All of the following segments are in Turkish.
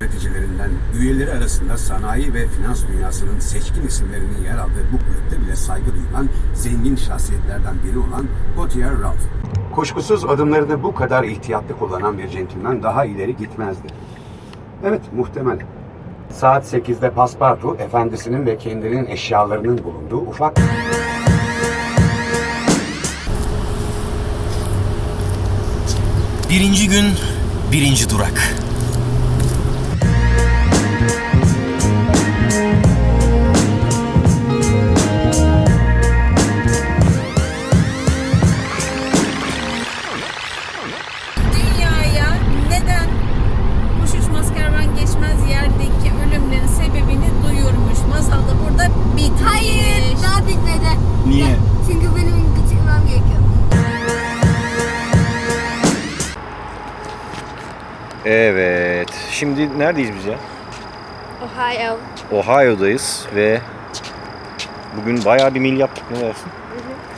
yöneticilerinden üyeleri arasında sanayi ve finans dünyasının seçkin isimlerinin yer aldığı bu kulüpte bile saygı duyulan zengin şahsiyetlerden biri olan Gautier Ralph. Kuşkusuz adımlarını bu kadar ihtiyatlı kullanan bir centilmen daha ileri gitmezdi. Evet, muhtemel. Saat 8'de Paspartu, efendisinin ve kendinin eşyalarının bulunduğu ufak Birinci gün, birinci durak. Şimdi neredeyiz biz ya? Ohio. Ohio'dayız ve bugün bayağı bir mil yaptık ne dersin?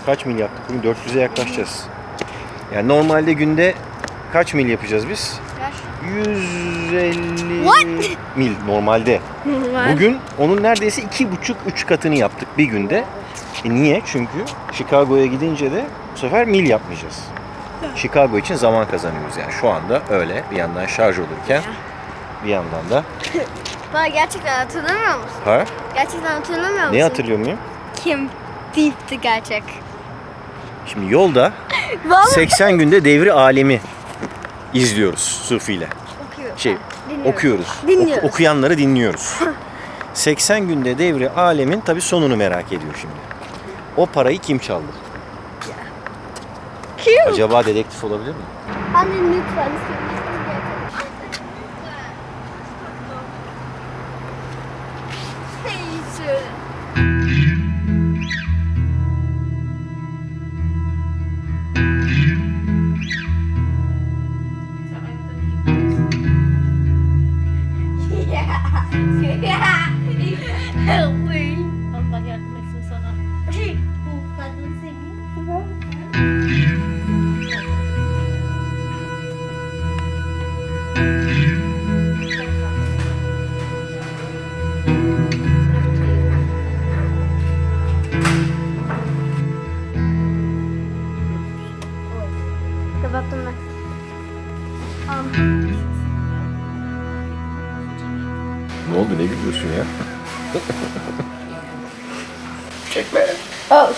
Kaç mil yaptık? Bugün 400'e yaklaşacağız. Yani normalde günde kaç mil yapacağız biz? 150 What? mil normalde. Bugün onun neredeyse iki buçuk üç katını yaptık bir günde. E niye? Çünkü Chicago'ya gidince de bu sefer mil yapmayacağız. Chicago için zaman kazanıyoruz yani şu anda öyle bir yandan şarj olurken bir yandan da Bana gerçekten hatırlamıyor musun? ha Gerçekten hatırlamıyor musun? ne hatırlıyor muyum? Kim? Değildi gerçek. Şimdi yolda Vallahi 80 günde devri alemi izliyoruz Sufi ile. okuyor. Şey Dinliyoruz. okuyoruz. Dinliyoruz. Oku- okuyanları dinliyoruz. 80 günde devri alemin tabi sonunu merak ediyor şimdi. O parayı kim çaldı? Kim? Acaba dedektif olabilir mi? Anne lütfen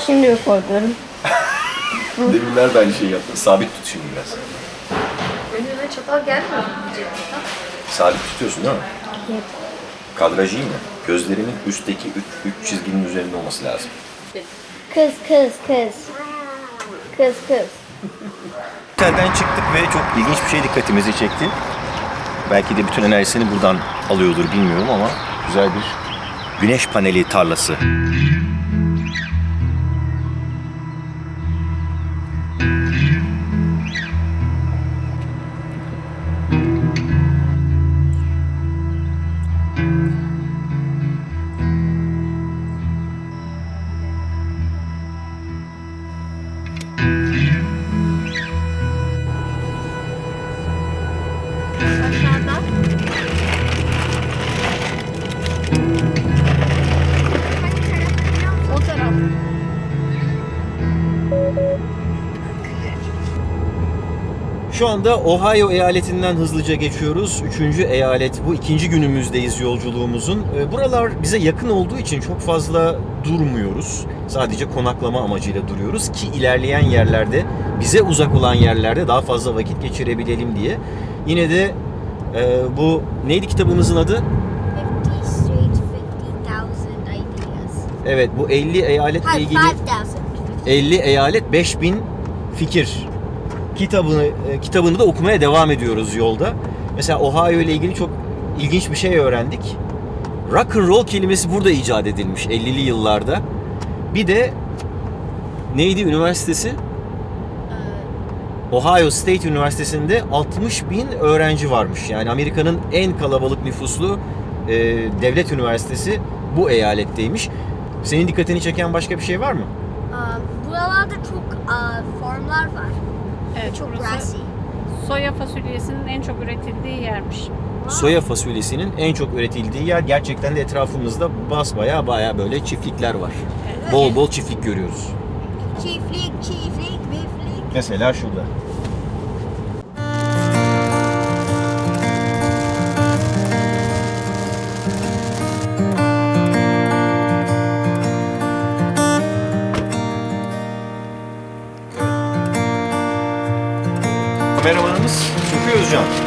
şimdi koyuyorum. Deminler de aynı şeyi yaptın. Sabit tut şimdi biraz. Önüne çatal gelmiyor. Sabit tutuyorsun değil mi? Kadraj iyi mi? Gözlerimin üstteki üç, üç çizginin üzerinde olması lazım. Kız kız kız. Kız kız. Otelden çıktık ve çok ilginç bir şey dikkatimizi çekti. Belki de bütün enerjisini buradan alıyordur bilmiyorum ama güzel bir güneş paneli tarlası. Şu anda Ohio eyaletinden hızlıca geçiyoruz. Üçüncü eyalet bu. ikinci günümüzdeyiz yolculuğumuzun. Ee, Buralar bize yakın olduğu için çok fazla durmuyoruz. Sadece konaklama amacıyla duruyoruz ki ilerleyen yerlerde, bize uzak olan yerlerde daha fazla vakit geçirebilelim diye. Yine de e, bu neydi kitabımızın adı? 50 straight 50,000 ideas. Evet bu 50 eyaletle Hayır, ilgili 5,000. 50 eyalet 5000 fikir kitabını e, kitabını da okumaya devam ediyoruz yolda. Mesela Ohio ile ilgili çok ilginç bir şey öğrendik. Rock and roll kelimesi burada icat edilmiş 50'li yıllarda. Bir de neydi üniversitesi? Ohio State Üniversitesi'nde 60 bin öğrenci varmış. Yani Amerika'nın en kalabalık nüfuslu e, devlet üniversitesi bu eyaletteymiş. Senin dikkatini çeken başka bir şey var mı? Aa, Buralarda çok aa, formlar var. Evet, Çok burası grassy. soya fasulyesinin en çok üretildiği yermiş. soya fasulyesinin en çok üretildiği yer. Gerçekten de etrafımızda basbaya baya böyle çiftlikler var. Bol bol çiftlik görüyoruz. Çiftlik, çiftlik, biflik. Mesela şurada. Özcan.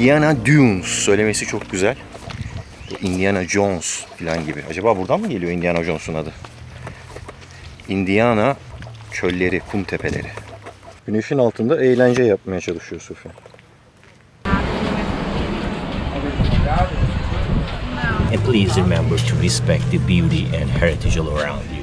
Indiana Dunes söylemesi çok güzel. Indiana Jones falan gibi. Acaba buradan mı geliyor Indiana Jones'un adı? Indiana çölleri, kum tepeleri. Güneşin altında eğlence yapmaya çalışıyor Sufi. And please remember to respect the beauty and heritage all around you.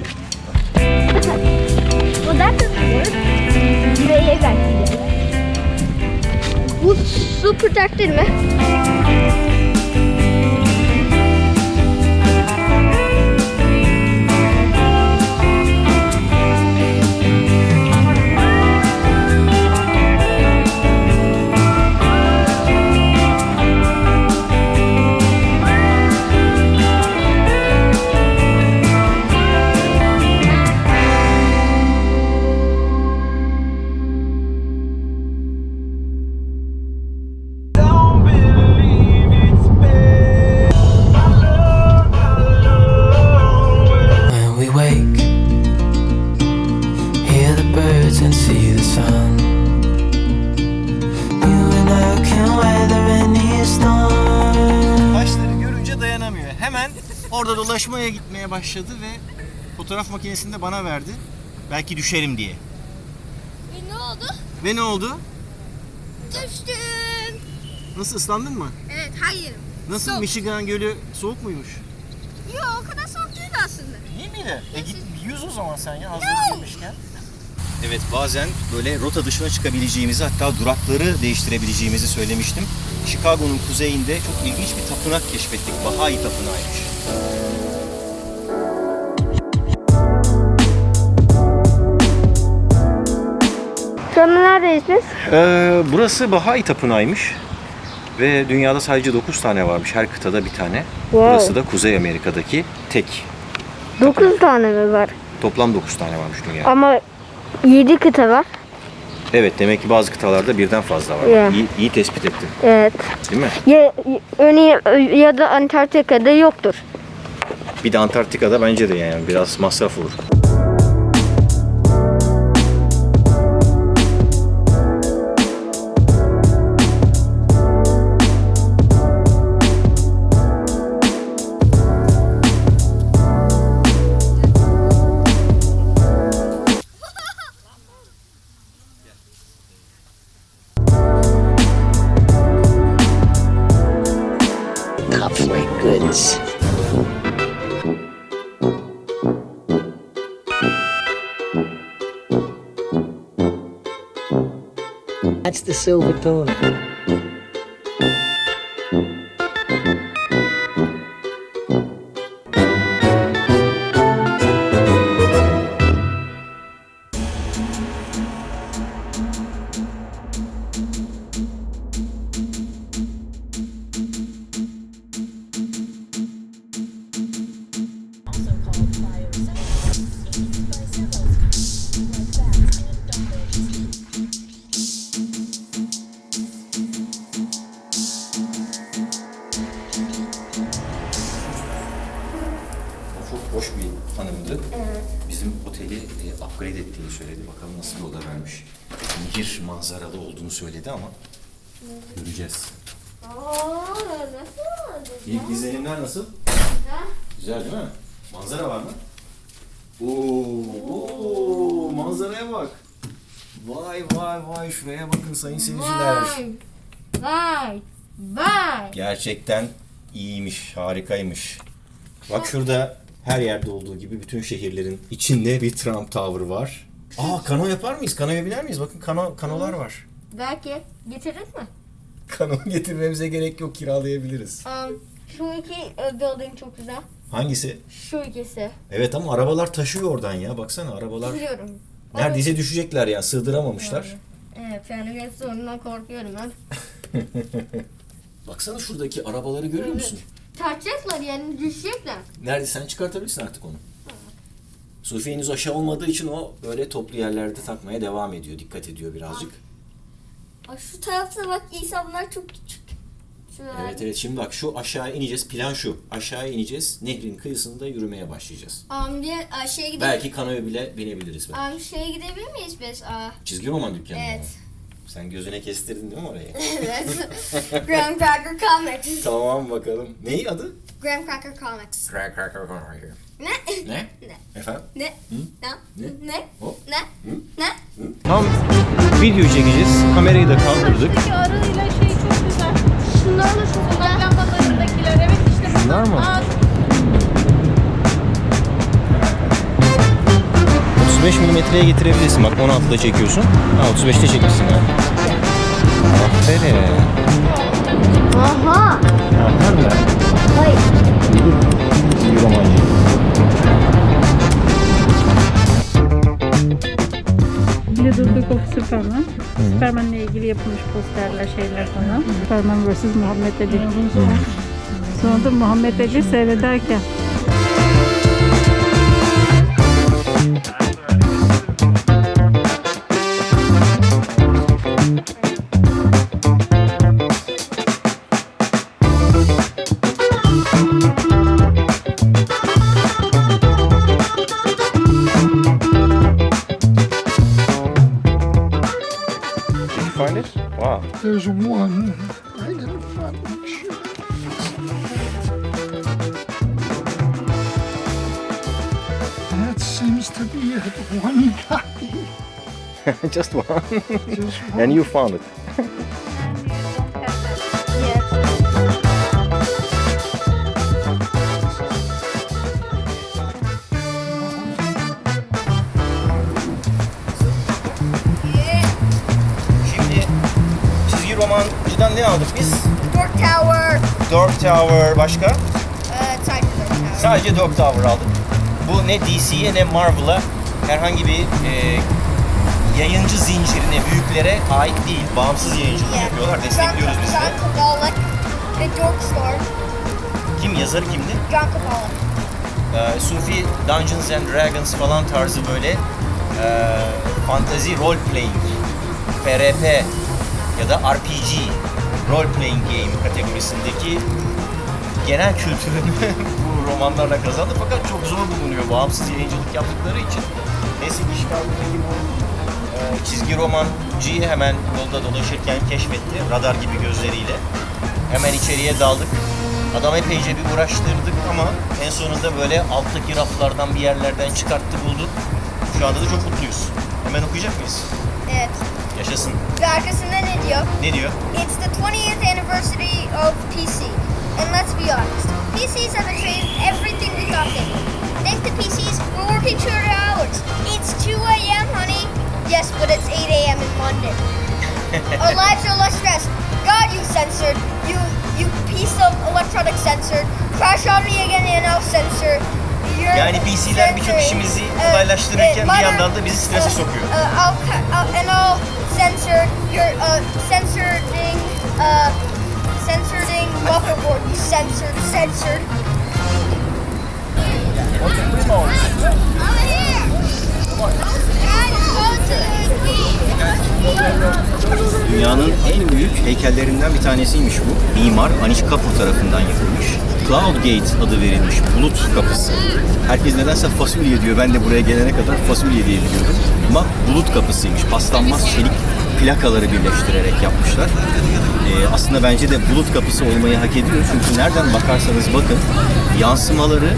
Bu su protected mi? Gitmeye başladı ve fotoğraf makinesini de bana verdi. Belki düşerim diye. ne oldu? Ve ne oldu? Düştüm. Nasıl ıslandın mı? Evet, hayır. Nasıl Soğuk. Michigan Gölü soğuk muymuş? Yok, o kadar soğuk değildi aslında. İyi miydi? E git yüz o zaman sen ya hazır girmişken. Evet bazen böyle rota dışına çıkabileceğimizi hatta durakları değiştirebileceğimizi söylemiştim. Chicago'nun kuzeyinde çok ilginç bir tapınak keşfettik. Bahai Tapınağı'ymış. Şu an neredeyiz biz? Ee, burası Bahai Tapınağı'ymış. Ve dünyada sadece 9 tane varmış. Her kıtada bir tane. Wow. Burası da Kuzey Amerika'daki tek. 9 tane mi var? Toplam 9 tane varmış dünyada. Ama 7 kıta var. Evet demek ki bazı kıtalarda birden fazla var. Ya. İyi, iyi tespit ettin. Evet. Değil mi? Ya, örneğin ya da Antarktika'da yoktur. Bir de Antarktika'da bence de yani biraz masraf olur. That's the silver. Bir hanımdı. Bizim oteli e, upgrade ettiğini söyledi. Bakalım nasıl bir oda vermiş. Nehir manzaralı olduğunu söyledi ama göreceğiz. İlk izlenimler nasıl? Güzel değil mi? Manzara var mı? Oo, oo, manzaraya bak. Vay vay vay şuraya bakın sayın seyirciler. Vay. Vay. Gerçekten iyiymiş, harikaymış. Bak şurada her yerde olduğu gibi bütün şehirlerin içinde bir Trump Tower var. Aa kano yapar mıyız? Kanoya biner miyiz? Bakın kano, kanolar var. Belki getiririz mi? Kano getirmemize gerek yok kiralayabiliriz. Um, şu iki e, building çok güzel. Hangisi? Şu ikisi. Evet ama arabalar taşıyor oradan ya. Baksana arabalar Biliyorum. neredeyse düşecekler ya. Sığdıramamışlar. Evet yani ondan korkuyorum ben. Baksana şuradaki arabaları görüyor musun? Tartacaklar yani düşecekler. Nerede sen çıkartabilirsin artık onu. Sufi henüz aşağı olmadığı için o böyle toplu yerlerde takmaya devam ediyor. Dikkat ediyor birazcık. Aa, şu tarafta bak insanlar çok küçük. Şurada. Evet evet şimdi bak şu aşağı ineceğiz. Plan şu. Aşağı ineceğiz. Nehrin kıyısında yürümeye başlayacağız. Diye, aa, şeye gidelim. Belki kanoya bile binebiliriz. belki. Um, şeye gidebilir miyiz biz? Aa, Çizgi roman dükkanı. Evet. Sen gözüne kestirdin değil mi orayı? evet. Graham Cracker Comics. tamam bakalım. Neyi adı? Graham Cracker Comics. Crack crack crack crack. Ne? Ne? Ne? Efendim? Ne? Ne? Ne? Ne? Hop. Ne? Ne? Tam video çekeceğiz. Kamerayı da kaldırdık. Peki arıyla şey çok güzel. Şunlar da çok güzel. Lambalarındakiler evet işte. bu- Bunlar mı? Aa, 35 milimetreye getirebilirsin. Bak 16'da çekiyorsun. Ha 35'te çekmişsin ha. Aferin. Aha. Yapar mı? Hayır. Çizgi romancı. Bir de Durduk of Superman. Superman'le ilgili yapılmış posterler, şeyler falan. Superman vs. Muhammed Ali. Sonra da Muhammed Ali seyrederken. Find it? Wow. There's one. I didn't find much. That seems to be it. One guy. Just one. Just one. And you found it. Dork Tower başka? Ee, sadece Dork Tower. Sadece Dork Tower aldık. Bu ne DC'ye ne Marvel'a herhangi bir e, yayıncı zincirine, büyüklere ait değil. Bağımsız yayıncılık yapıyorlar. Destekliyoruz biz de. John Kovalic. The Dork Store. Kim yazarı kimdi? John Kovalic. Ee, Sufi Dungeons and Dragons falan tarzı böyle e, fantasy role playing, FRP ya da RPG role playing game kategorisindeki genel kültürünü bu romanlarla kazandı fakat çok zor bulunuyor bağımsız yayıncılık yaptıkları için. Neyse ki Chicago'daki bu e, çizgi romancıyı hemen yolda dolaşırken keşfetti radar gibi gözleriyle. Hemen içeriye daldık. Adam epeyce bir uğraştırdık ama en sonunda böyle alttaki raflardan bir yerlerden çıkarttı buldu. Şu anda da çok mutluyuz. Hemen okuyacak mıyız? Evet. Yaşasın. Ve arkasında ne diyor? Ne diyor? It's the 20th anniversary of PC. And let's be honest, PCs have achieved everything we thought they would. Thanks to PCs, we're working shorter hours. It's 2 a.m., honey. Yes, but it's 8 a.m. in London. Our lives are less stressed. God, you censored. You, you piece of electronic censored. Crash on me again and I'll censor. Yani PC'ler birçok işimizi kolaylaştırırken bir yandan da bizi strese uh, sokuyor. Uh, and I'll censor. You're uh, censoring. Uh, censoring waterboard. You censored. Censored. Dünyanın en büyük heykellerinden bir tanesiymiş bu. Mimar Anish Kapoor tarafından yapılmış. Cloud Gate adı verilmiş bulut kapısı. Herkes nedense fasulye diyor. Ben de buraya gelene kadar fasulye diye biliyordum. Ama bulut kapısıymış. Paslanmaz çelik plakaları birleştirerek yapmışlar. Ee, aslında bence de bulut kapısı olmayı hak ediyor. Çünkü nereden bakarsanız bakın yansımaları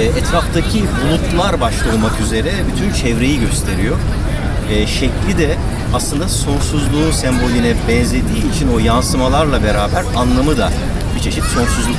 e, etraftaki bulutlar başta olmak üzere bütün çevreyi gösteriyor. E, şekli de aslında sonsuzluğun sembolüne benzediği için o yansımalarla beraber anlamı da çeşit sonsuzluk.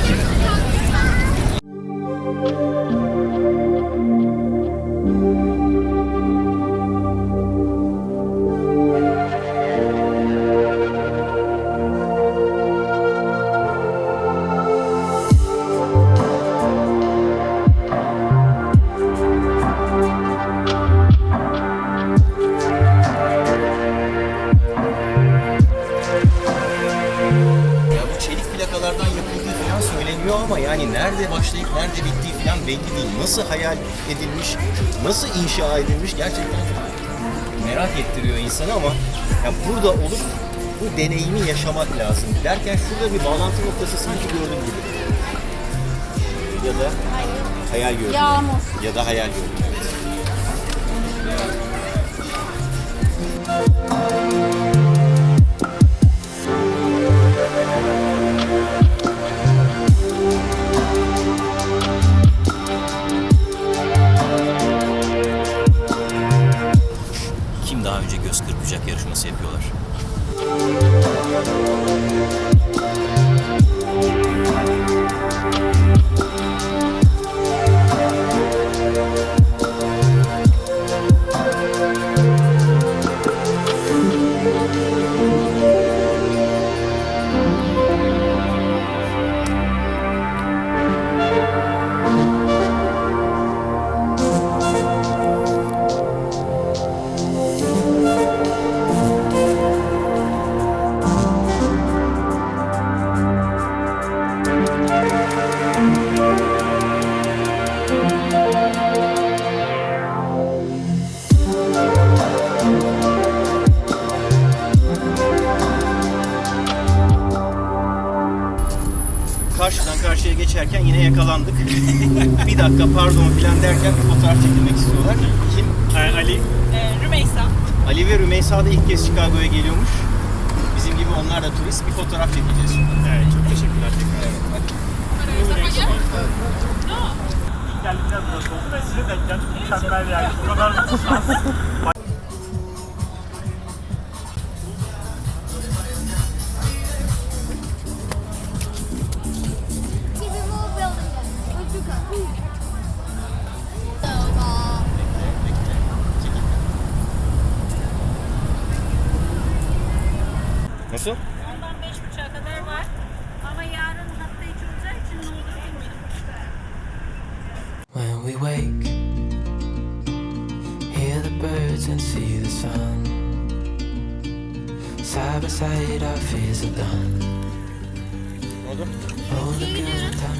Nerede başlayıp nerede bittiği falan belli değil. Nasıl hayal edilmiş, nasıl inşa edilmiş gerçekten merak ettiriyor insanı ama ya burada olup bu deneyimi yaşamak lazım. Derken şurada bir bağlantı noktası sanki gördüm gibi. Ya da hayal gördüm. Yağmur. Ya da hayal gördüm. Bir dakika pardon filan derken bir fotoğraf çekilmek istiyorlar. Kim? Ali. Rümeysa. Ali ve Rümeysa da ilk kez Chicago'ya geliyormuş. Bizim gibi onlar da turist. Bir fotoğraf çekeceğiz. Evet, çok teşekkürler tekrar. Evet, hadi. Geldiler burası oldu ve size denk geldik. Mükemmel yani. Bu kadar şans.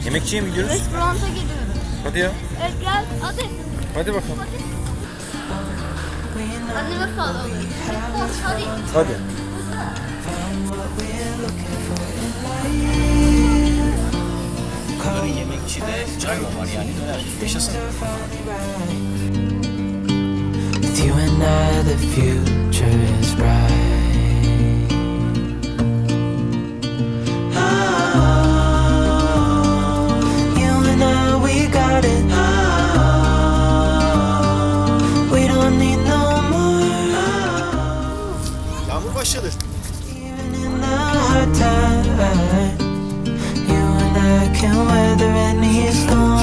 Yemekçiye mi gidiyoruz? Restoranta gidiyoruz. Hadi ya. Evet gel hadi. Hadi bakalım. Hadi bakalım. Hadi. Hadi. Bunların yemekçide çay mı var yani? Döner. Yaşasın. With you and I, the future is bright. I can weather any storm.